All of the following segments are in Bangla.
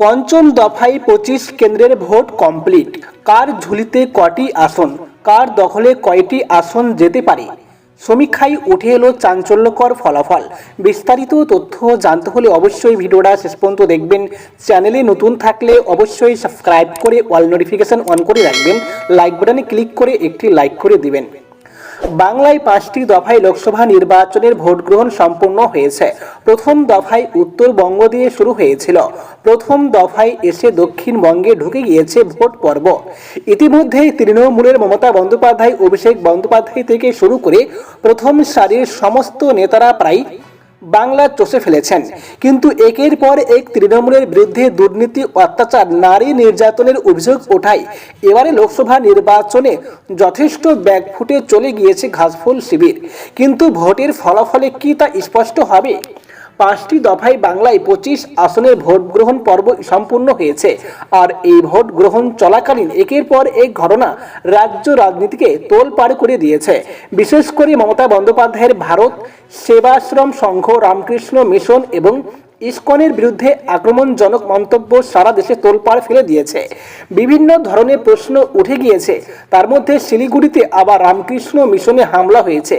পঞ্চম দফায় পঁচিশ কেন্দ্রের ভোট কমপ্লিট। কার ঝুলিতে কটি আসন? কার দখলে কয়টি আসন যেতে পারে? সমীক্ষায় উঠে এলো চাঞ্চল্যকর ফলাফল। বিস্তারিত তথ্য জানতে হলে অবশ্যই ভিডিওটা শেষ পর্যন্ত দেখবেন। চ্যানেলে নতুন থাকলে অবশ্যই সাবস্ক্রাইব করে অল নোটিফিকেশন অন করে রাখবেন। লাইক বাটনে ক্লিক করে একটি লাইক করে দিবেন। বাংলায় পাঁচটি দফায় লোকসভা নির্বাচনের ভোট গ্রহণ সম্পন্ন হয়েছে। প্রথম দফায় উত্তরবঙ্গ দিয়ে শুরু হয়েছিল। প্রথম দফায় এসে দক্ষিণবঙ্গে ঢুকে গিয়েছে ভোট পর্ব। ইতিমধ্যেই তৃণমূলের মমতা বন্দ্যোপাধ্যায়, অভিষেক বন্দ্যোপাধ্যায় থেকে শুরু করে প্রথম সারির সমস্ত নেতারা প্রায় বাংলা চষে ফেলেছেন। কিন্তু একের পর এক তৃণমূলের বিরুদ্ধে দুর্নীতি, অত্যাচার, নারী নির্যাতনের অভিযোগ ওঠায়। এবারে লোকসভা নির্বাচনে যথেষ্ট ব্যাগ ফুটে চলে গিয়েছে ঘাসফুল শিবির। কিন্তু ভোটের ফলাফলে কি তা স্পষ্ট হবে? পাঁচটি দফায় বাংলায় পঁচিশ আসনের ভোট গ্রহণ পর্ব সম্পূর্ণ হয়েছে। আর এই ভোট গ্রহণ চলাকালীন একের পর এক ঘটনা রাজ্য রাজনীতিকে তোল পাড় করে দিয়েছে। বিশেষ করে মমতা বন্দ্যোপাধ্যায়ের ভারত, সেবাশ্রম সংঘ, রামকৃষ্ণ মিশন এবং ইসকনের বিরুদ্ধে আক্রমণজনক মন্তব্য সারা দেশে তোলপাড় ফেলে দিয়েছে। বিভিন্ন ধরনের প্রশ্ন উঠে গিয়েছে। তার মধ্যে শিলিগুড়িতে আবার রামকৃষ্ণ মিশনে হামলা হয়েছে।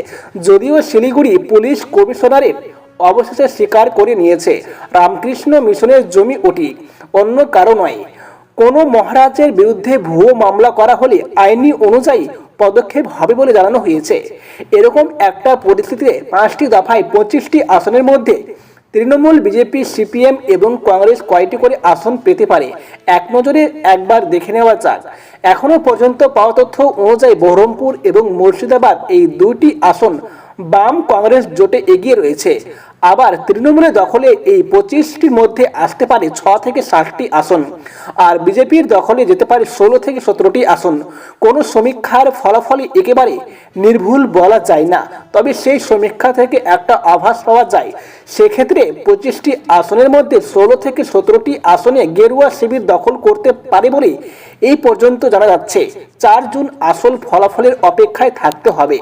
যদিও শিলিগুড়ি পুলিশ কমিশনারের অবশেষে স্বীকার করে নিয়েছে, রামকৃষ্ণ মিশনের জমি ওটি। অন্য কারও নয়। কোনো মহারাজের বিরুদ্ধে ভুয়ো মামলা করা হলে আইনি অনুযায়ী পদক্ষেপ হবে বলে জানানো হয়েছে। এরকম একটা পরিস্থিতিতে পাঁচটি দফায় পঁচিশটি আসনের মধ্যে তৃণমূল, বিজেপি, সিপিএম এবং কংগ্রেস কয়টি করে আসন পেতে পারে? এক নজরে একবার দেখে নেওয়া যাক। এখনও পর্যন্ত পাওয়া তথ্য অনুযায়ী বহরমপুর এবং মুর্শিদাবাদ এই দুইটি আসন বাম কংগ্রেস জোটে এগিয়ে রয়েছে। আবার তৃণমূলের দখলে এই পঁচিশটির মধ্যে আসতে পারে ছ থেকে ষাটটি আসন। আর বিজেপির দখলে যেতে পারে ষোলো থেকে সতেরোটি আসন। কোনো সমীক্ষার ফলাফলই একেবারে নির্ভুল বলা যায় না। তবে সেই সমীক্ষা থেকে একটা আভাস পাওয়া যায়। সেক্ষেত্রে পঁচিশটি আসনের মধ্যে ষোলো থেকে সতেরোটি আসনে গেরুয়া শিবির দখল করতে পারে বলে এই পর্যন্ত জানা যাচ্ছে। চার জুন আসল ফলাফলের অপেক্ষায় থাকতে হবে।